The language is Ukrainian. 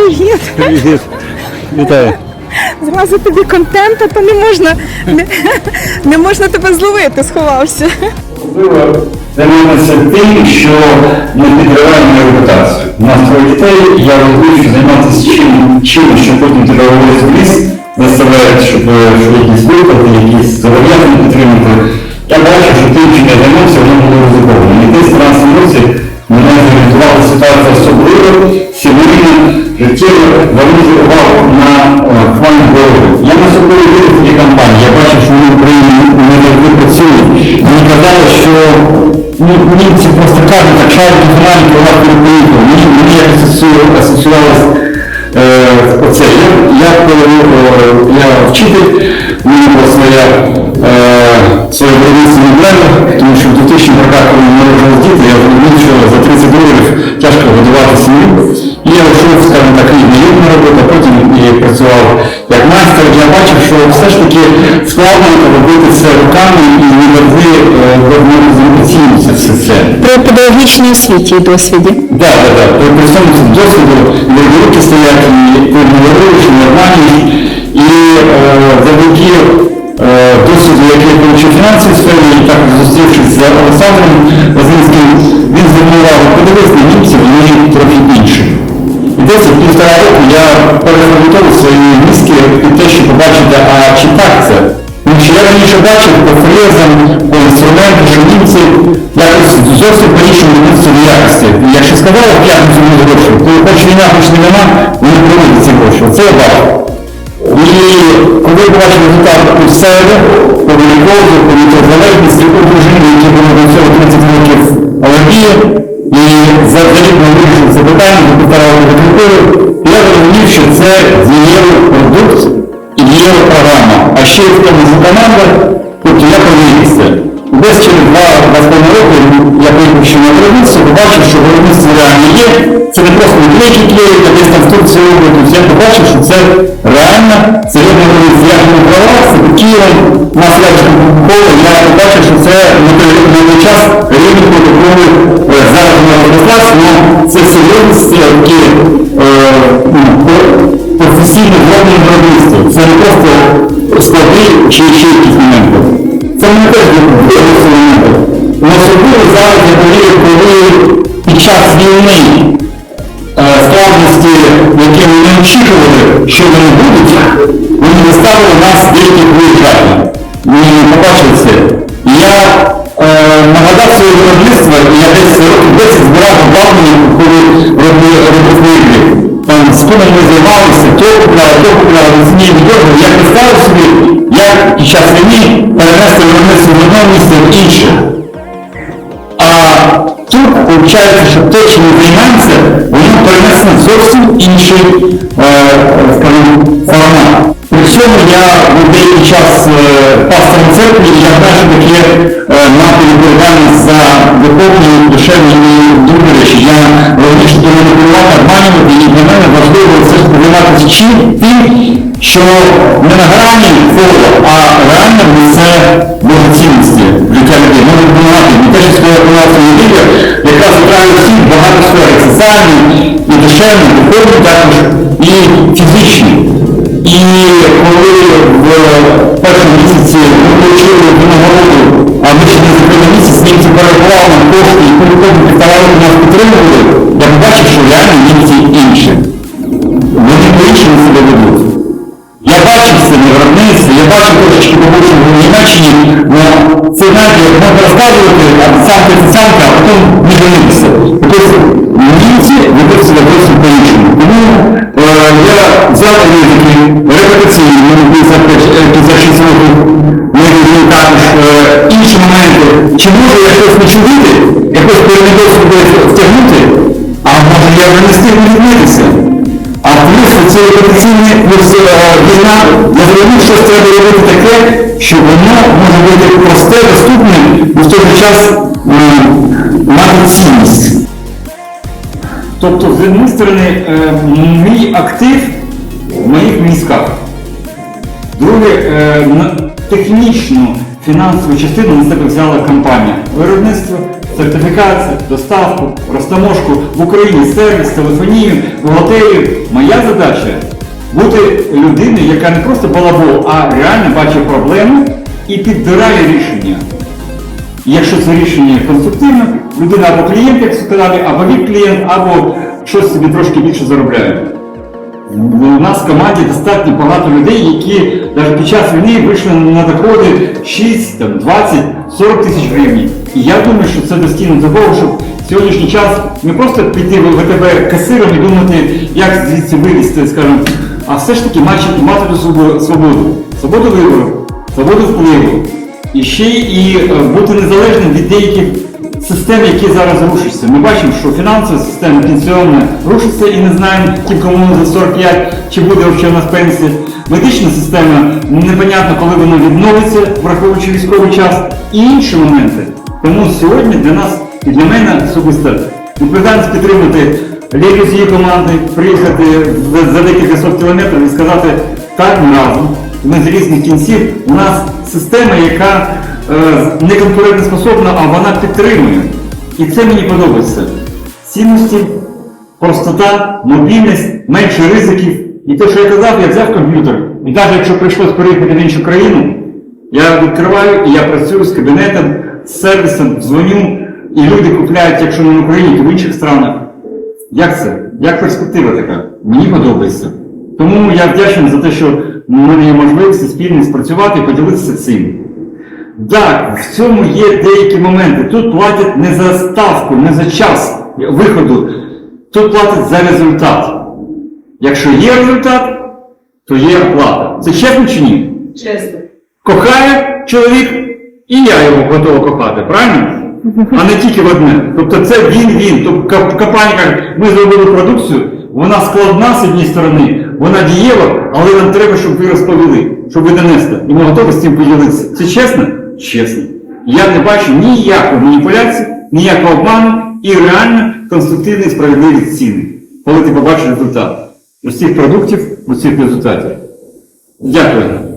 Привіт! Привіт. Вітаю. Зразу тобі контента, то не можна не, не можна тебе зловити, сховався. Можливо, займатися тим, що не підриває мою репутацію. У нас троє дітей, я розумію, що займатися чим, чим, що потім тебе вивозить в ліс, заставляють, щоб, е, якісь виплати, якісь зобов'язання підтримати. Я бачу, що тим, чим я займався, воно було ризиковано. І десь в 13 році мене зорієнтувала ситуація особливо, звернути увагу на е, хвальну дорогу. Я на собою вірив в ті компанії, я бачив, що вони в Україні не завжди працюють. Мені казали, що ну, німці просто кажуть, так шарики фіналі приватно не поїхали. Мені, мені якось асоціювалося е, оце. Я, коли, е, я вчитель, у мене була своя виробництво на блендах, тому що в 2000 роках, коли народились діти, я зрозумів, що за 30 доларів тяжко годувати сім'ю. І я йшов, скажімо так, і на роботу, потім і працював як майстер. Я бачив, що все ж таки складно робити це руками і не завжди е, оцінюється все це. При педагогічній освіті і досвіді. Да, да, да. При цьому досвіду руки стоять і говориш, не обманюєш. І е, завдяки е, досвіду, який я отримав в фінансовій сфері, і також зустрівшись з Олександром Лазинським, він звернув увагу, подивись на 10-півтора року я переформатував свої мізки і те, що побачити, а чи так це. Тому що я раніше бачив по фрезам, по інструментам, якось зовсім по-іншому ведуть собі якості. І якщо сказали, я не гроші, коли хоч війна, хоч не війна, вони проводять ці гроші. Це я бачив. І коли бачив результат у себе, по великому, по мікрозалежності, по дружині, які були до цього 30 років Олексія, і завдяки вирішив це питання, я зрозумів, що це дієвий продукт і дієва програма. А ще в тому ж команда, тобто я повірився. Десь через два з роки я поїхав ще на виробництво, побачив, що виробництво реально є. Це не просто наклейки клеїть, а десь там роблять. Тобто я побачив, що це реально виробництво. Я був права, це Києвом, у нас рядом коло, я побачив, що це на на той час рівень протоколи склади чи ще якісь моменти. Це не теж дуже елементи. Особливо зараз я повірю, коли під час війни е, складності, які ми не очікували, що вони будуть, вони заставили нас деяких виїжджати. Ми побачили це. Я е, нагадав своє виробництво, я десь років 10 купляли, то купляли, на. Я представив собі, як час війни перенести виробництво в одному місці в інше. А тут виходить, що те, чим ми займаємося, воно перенесено зовсім інший формат. При цьому я був деякий час е, пастором церкви, і я що таке мати відповідальність за духовні, душевні і речі. Я що до маніпулювати, обманювати, і для мене важливо все ж займатися чим тим, що не на грані фото, а реально несе Божі цінності в життя людей. Може допомагати. І те, що сказала Палаця неділя, якраз збирає всіх багато сфер, соціальні, і душевні, духовні також, і фізичні. І коли в першому місяці ми отримали винагороду, а ми ще не закрили місяць, німці перерахували нам кошти, і кожен півтора нас підтримували, я побачив, що реально німці інші. Себе ведуть. Я бачив це на виробництві, я бачив трошечки побольше в Німеччині, але це знаєте, можна розказувати, а самки це самка, а потім не женитися. Тобто німці ведуть себе зовсім по-іншому. Тому е, я взяв ризики репетиційні, мені за 6 років, ми робили також е, інші моменти. Чи можу я щось не чудити, якось перемідову втягнути, а може я не встигну відмитися. А плюс ці репетиційні плюс е, війна, я зрозумів, що треба робити таке, що воно може бути просте, доступне, і в той же час мати цінність. Тобто, з однієї сторони, е, мій актив в моїх мізках. Друге, е, технічну фінансову частину на себе взяла компанія. Виробництво, сертифікація, доставку, розтаможку в Україні, сервіс, телефонію, бухгалтерію. Моя задача бути людиною, яка не просто балабол, а реально бачить проблему і підбирає рішення. І Якщо це рішення конструктивне, людина або клієнт, як сказали, або від клієнт, або щось собі трошки більше заробляє. У нас в команді достатньо багато людей, які навіть під час війни вийшли на доходи 6, там, 20, 40 тисяч гривень. І я думаю, що це достійно того, щоб сьогоднішній час не просто піти в ВТБ касиром і думати, як звідси вилізти, скажімо, а все ж таки мати, мати свободу, свободу, вибору, свободу впливу. І ще і е, бути незалежним від деяких систем, які зараз рушаться. Ми бачимо, що фінансова система пенсіонна рушиться і не знаємо, кому за 45, чи буде взагалі у нас пенсія. Медична система непонятно, коли вона відновиться, враховуючи військовий час, і інші моменти. Тому сьогодні для нас і для мене особисто відповідальність підтримати з її команди, приїхати за- декілька сот кілометрів і сказати так ми разом. Ми з різних кінців. У нас система, яка е, не конкурентоспособна, а вона підтримує. І це мені подобається. Цінності, простота, мобільність, менше ризиків. І те, що я казав, я взяв комп'ютер. І навіть якщо прийшлось переїхати в іншу країну, я відкриваю і я працюю з кабінетом, з сервісом, дзвоню, і люди купляють, якщо не в Україні, то в інших странах. Як це? Як перспектива така? Мені подобається. Тому я вдячний за те, що в мене є можливість спільно спрацювати і поділитися цим. Так, в цьому є деякі моменти. Тут платять не за ставку, не за час виходу. Тут платять за результат. Якщо є результат, то є оплата. Це чесно чи ні? Чесно. Кохає чоловік, і я його готова кохати, правильно? А не тільки в одне. Тобто це він-він. Тобто компанія ми зробили продукцію, вона складна з однієї сторони, вона дієва, але нам треба, щоб ви розповіли, щоб ви донесли. І ми готові з цим поділитися. Це чесно? Чесно. Я не бачу ніякої маніпуляції, ніякого обману і реально конструктивні справедливі ціни, коли ти побачиш результат. Цих продуктів, ось цих результатів. Дякую.